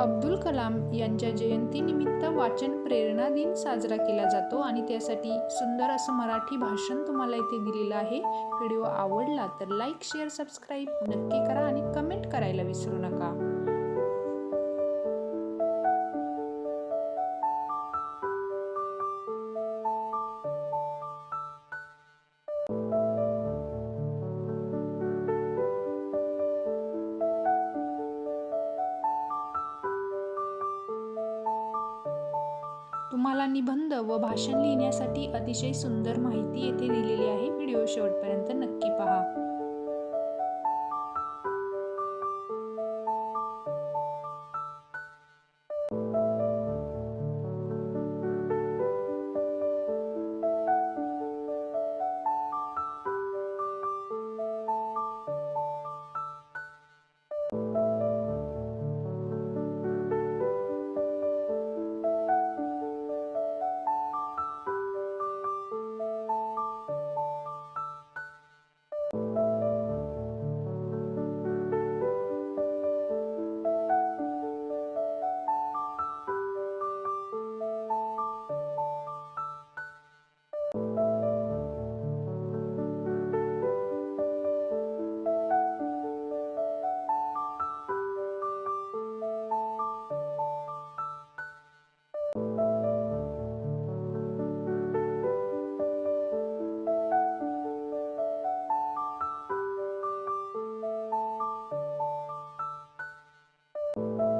अब्दुल कलाम यांच्या जयंतीनिमित्त वाचन प्रेरणा दिन साजरा केला जातो आणि त्यासाठी सुंदर असं मराठी भाषण तुम्हाला इथे दिलेलं आहे. व्हिडिओ आवडला तर लाईक शेअर सबस्क्राईब नक्की करा आणि कमेंट करायला विसरू नका. तुम्हाला निबंध व भाषण लिहिण्यासाठी अतिशय सुंदर माहिती येथे दिलेली आहे. व्हिडिओ शेवटपर्यंत नक्की पहा. you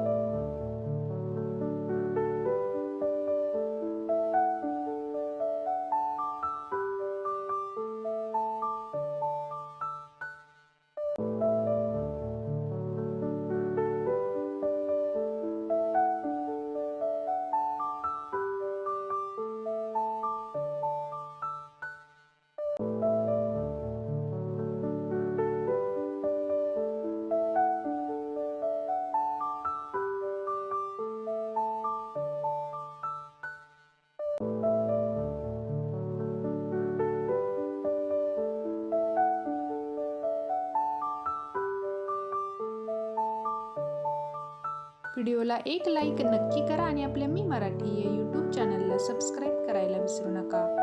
व्हिडिओला एक लाईक नक्की करा आणि आपल्या मी मराठी या यूट्यूब चॅनलला सबस्क्राईब करायला विसरू नका.